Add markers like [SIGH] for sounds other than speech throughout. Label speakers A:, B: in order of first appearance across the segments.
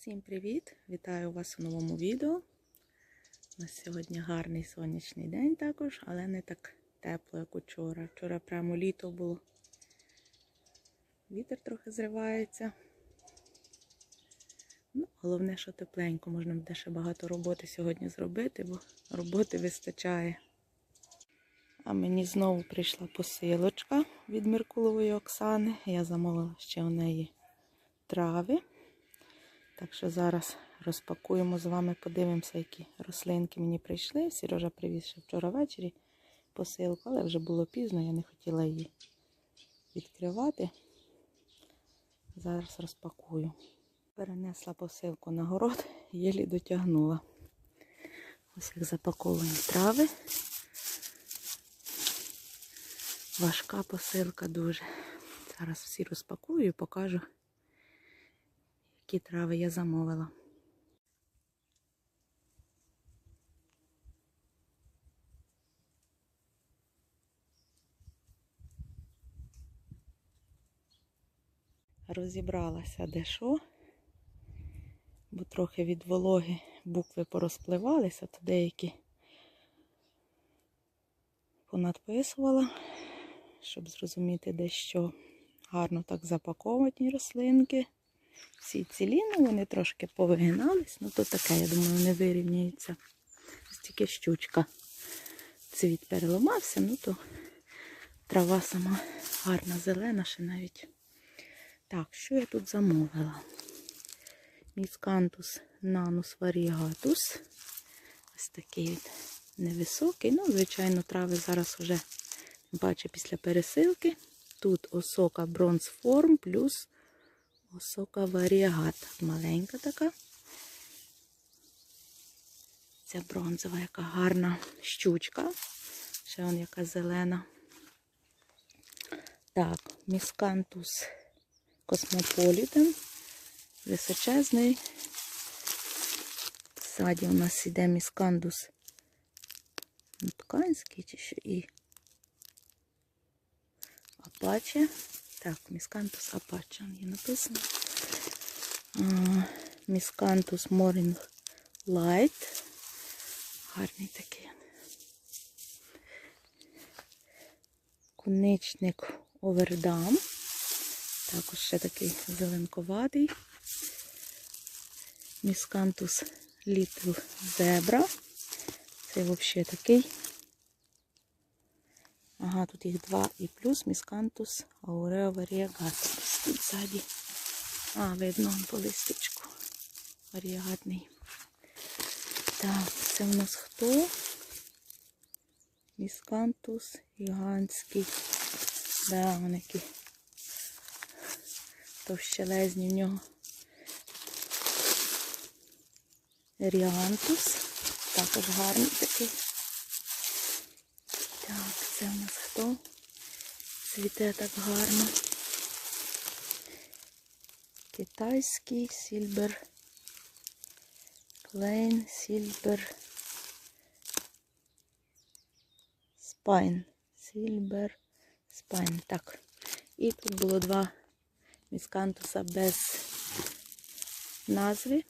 A: Всім привіт! Вітаю вас у новому відео. У нас сьогодні гарний сонячний день також, але не так тепло, як учора. Вчора прямо літо було. Вітер трохи зривається. Ну, головне, що тепленько, можна буде ще багато роботи сьогодні зробити, бо роботи вистачає. А мені знову прийшла посилочка від Меркулової Оксани. Я замовила ще у неї трави. Так що зараз розпакуємо з вами, подивимося, які рослинки мені прийшли. Сережа привіз ще вчора ввечері посилку, але вже було пізно, я не хотіла її відкривати. Зараз розпакую. Перенесла посилку на город, єлі дотягнула. Ось як запаковані трави. Важка посилка дуже. Зараз всі розпакую і покажу які трави я замовила. Розібралася де що, бо трохи від вологи букви порозпливалися, то деякі понадписувала, щоб зрозуміти, де що гарно так запаковані рослинки. Всі цілі, ну вони трошки повигинались, ну то таке, я думаю, не вирівняються. Ось тільки щучка. Цвіт переламався, ну то трава сама гарна, зелена ще навіть. Так, що я тут замовила? Міскантус нанус variegatus. Ось такий от невисокий. Ну, звичайно, трави зараз вже бачу після пересилки. Тут осока бронзформ плюс Осока варіагата. Маленька така. Ця бронзова, яка гарна щучка. Ще вон яка зелена. Так, міскантус космополітен. Височезний. Ззаді у нас іде міскандус тканський чи що і апаче. Так, міскантус апаче є написано. Міскантус Морінг Лайт. Гарний такий. Конечник Овердам. Також ще такий зеленковатий. Міскантус Літл Зебра. Це взагалі такий. Ага, тут їх два і плюс міскантус аурео варіагат. Тут ззаді. А, видно по листочку. Варіагатний. Так, це у нас хто? Міскантус гігантський. Да, вони які товщелезні в нього. Ріантус. Також гарний такий. Так, це у нас хто? Цвіте так гарно. Китайський сільбер. Клейн, сільбер. Спайн. Сільбер спайн. Так. І тут було два міскантуса без назви.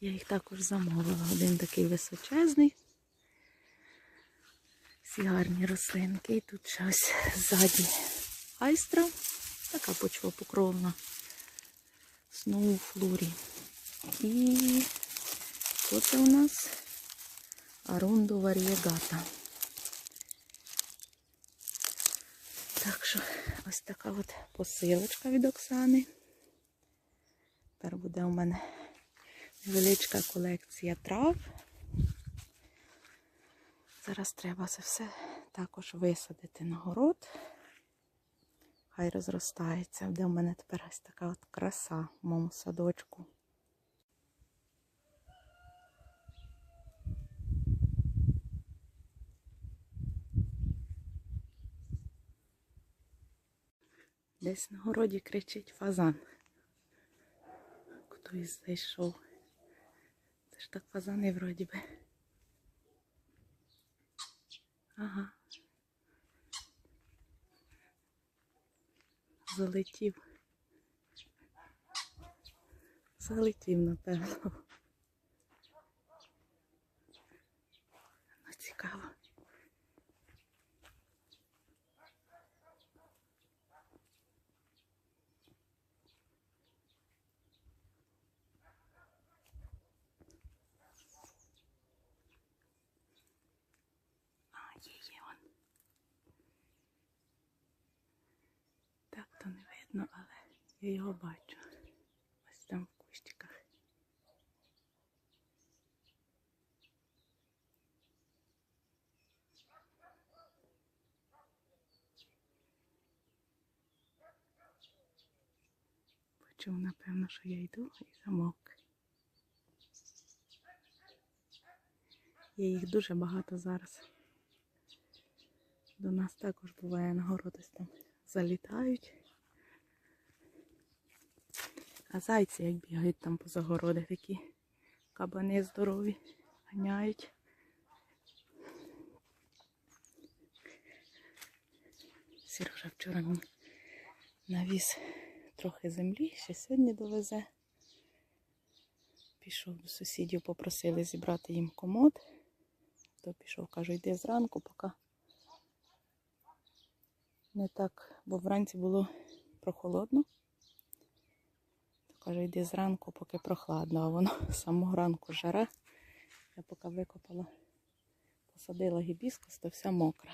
A: Я їх також замовила. Один такий височезний. Всі гарні рослинки. І тут щось ззаді айстра. Така почва покровна. Сноу флорі. І що це у нас? Арундо варієгата. Так що ось така от посилочка від Оксани. Тепер буде у мене невеличка колекція трав. Зараз треба це все також висадити на город. Хай розростається. Де в мене тепер ось така от краса в моєму садочку. Десь на городі кричить фазан. Хтось зайшов. Це ж так фазани вроді би. Ага. Залетів. Залетів, напевно. Ну, цікаво. А, є, є он. Так то не видно, але я його бачу. Ось там в кущиках. Почув, напевно, що я йду і замовк. Є їх дуже багато зараз. До нас також буває на там залітають. А зайці як бігають там поза городи такі кабани здорові, ганяють. Сережа вчора мені навіз трохи землі, ще сьогодні довезе. Пішов до сусідів, попросили зібрати їм комод. То пішов, кажу, йди зранку, поки не так, бо вранці було прохолодно. Каже, йди зранку, поки прохладно, а воно з [LAUGHS] самого ранку жара. Я поки викопала, посадила гібіскус, то вся мокра.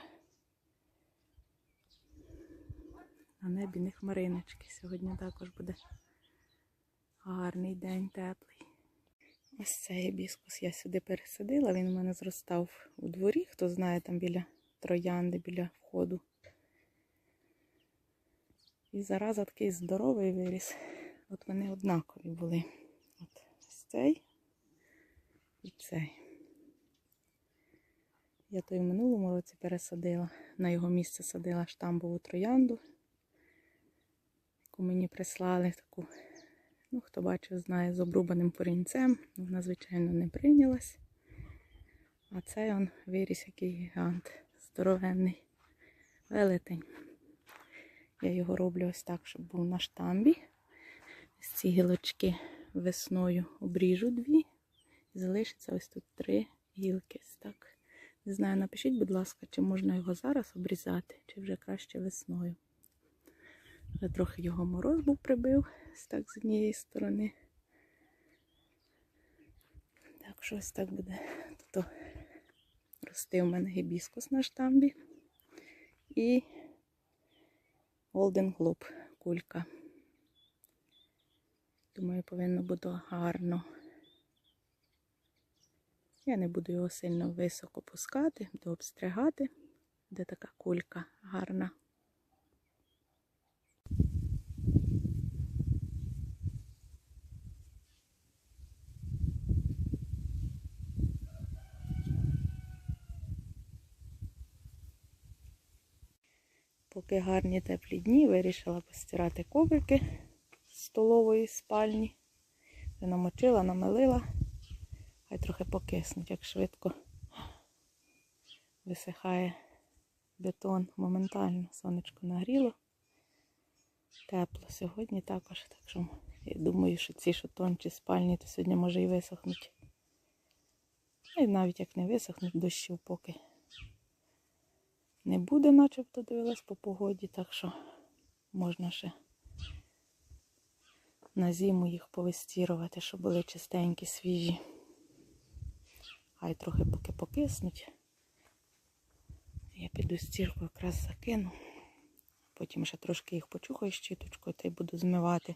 A: На небі не хмариночки. Сьогодні також буде гарний день, теплий. Ось цей гібіскус я сюди пересадила. Він у мене зростав у дворі, хто знає, там біля троянди, біля входу. І зараза такий здоровий виріс. От вони однакові були. От ось цей і цей. Я той в минулому році пересадила. На його місце садила штамбову троянду, яку мені прислали таку, ну, хто бачив, знає, з обрубаним корінцем. Вона, звичайно, не прийнялась. А цей он виріс який гігант. Здоровенний велетень. Я його роблю ось так, щоб був на штамбі. Ось ці гілочки весною обріжу дві. І залишиться ось тут три гілки. Так. Не знаю, напишіть, будь ласка, чи можна його зараз обрізати, чи вже краще весною. Вже трохи його мороз був прибив, так з однієї сторони. Так що ось так буде. Тут рости у мене гібіскус на штамбі. І Golden Globe кулька. Думаю, повинно бути гарно. Я не буду його сильно високо пускати, буду обстригати, де така кулька гарна. Поки гарні теплі дні, вирішила постирати коврики столової спальні. Я намочила, намилила. Хай трохи покиснуть, як швидко висихає бетон моментально. Сонечко нагріло. Тепло сьогодні також. Так що я думаю, що ці що тончі спальні, то сьогодні може і висохнуть. І навіть як не висохнуть, дощів поки не буде, начебто дивилась по погоді, так що можна ще на зиму їх повистірувати, щоб були чистенькі, свіжі. Хай трохи поки покиснуть. Я піду стірку якраз закину. Потім ще трошки їх почухаю щіточкою та й буду змивати.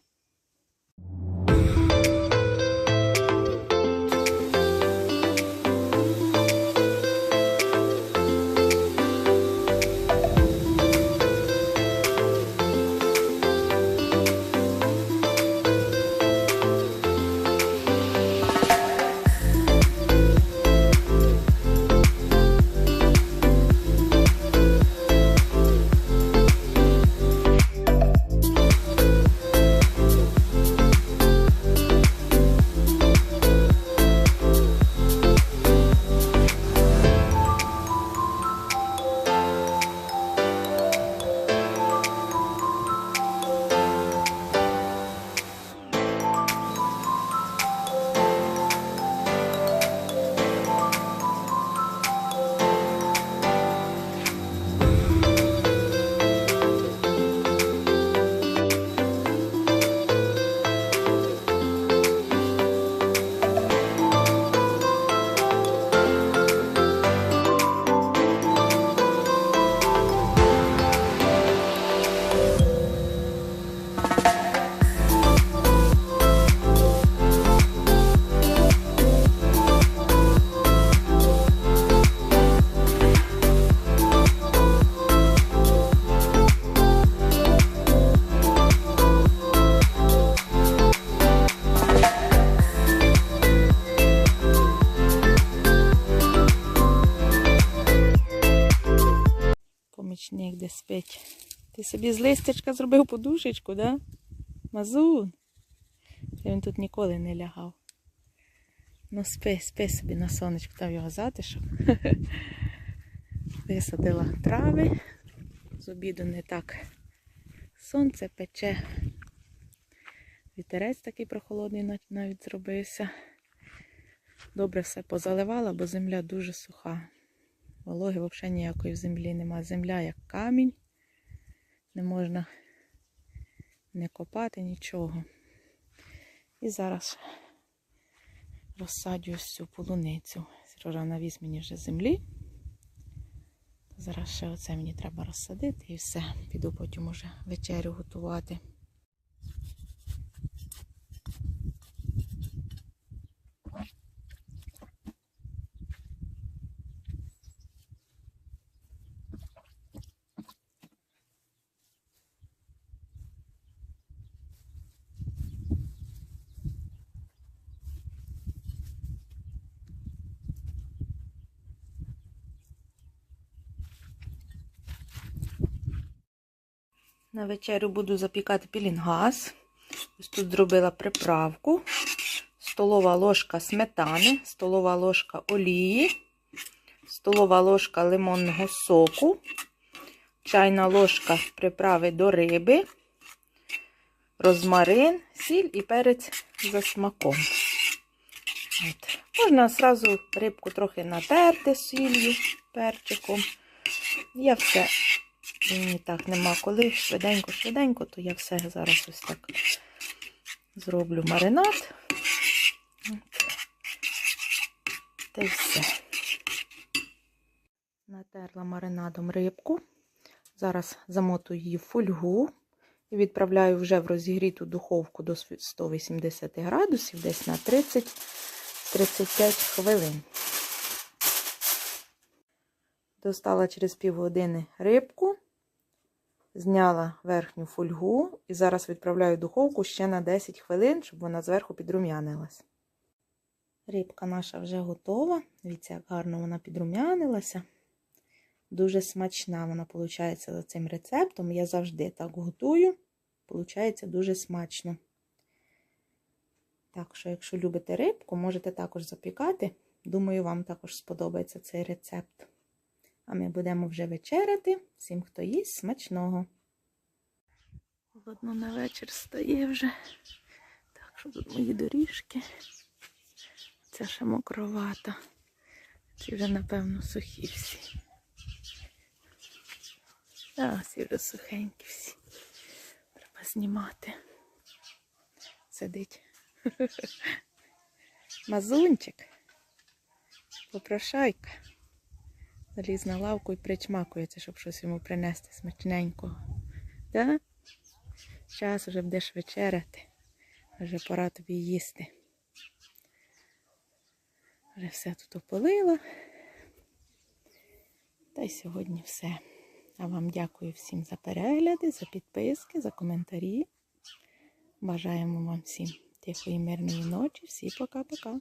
A: Помічник де спить. Ти собі з листячка зробив подушечку, да? Мазун. Він тут ніколи не лягав. Ну, спи, спи собі на сонечку, там його затишок. [LAUGHS] Висадила трави. З обіду не так. Сонце пече. Вітерець такий прохолодний навіть зробився. Добре все позаливала, бо земля дуже суха. Вологи взагалі ніякої в землі немає. Земля як камінь. Не можна не копати нічого. І зараз розсаджую цю полуницю. Сережа навіз мені вже землі. Зараз ще оце мені треба розсадити і все. Піду потім уже вечерю готувати. На вечерю буду запікати пілінгаз. Ось тут зробила приправку. Столова ложка сметани, столова ложка олії, столова ложка лимонного соку, чайна ложка приправи до риби, розмарин, сіль і перець за смаком. От. Можна одразу рибку трохи натерти сіллю, перчиком. Я все Мені так нема коли. Швиденько-швиденько, то я все зараз ось так зроблю маринад. Та й все. Натерла маринадом рибку. Зараз замотую її в фольгу і відправляю вже в розігріту духовку до 180 градусів, десь на 30-35 хвилин. Достала через півгодини рибку, зняла верхню фольгу і зараз відправляю в духовку ще на 10 хвилин, щоб вона зверху підрум'янилась. Рибка наша вже готова. Дивіться, як гарно вона підрум'янилася. Дуже смачна вона виходить за цим рецептом. Я завжди так готую. Получається дуже смачно. Так що, якщо любите рибку, можете також запікати. Думаю, вам також сподобається цей рецепт. А ми будемо вже вечеряти. Всім, хто їсть, смачного. Холодно на вечір стає вже. Так, що тут мої доріжки. Це ще мокровата. Ці вже, напевно, сухі всі. А, всі вже сухенькі всі. Треба знімати. Сидить. [LAUGHS] Мазунчик. Попрошайка. Заліз на лавку і причмакується, щоб щось йому принести смачненького. Да? Час вже будеш вечеряти. Вже пора тобі їсти. Вже все тут ополила. Та й сьогодні все. А вам дякую всім за перегляди, за підписки, за коментарі. Бажаємо вам всім тихої, мирної ночі. Всі пока-пока.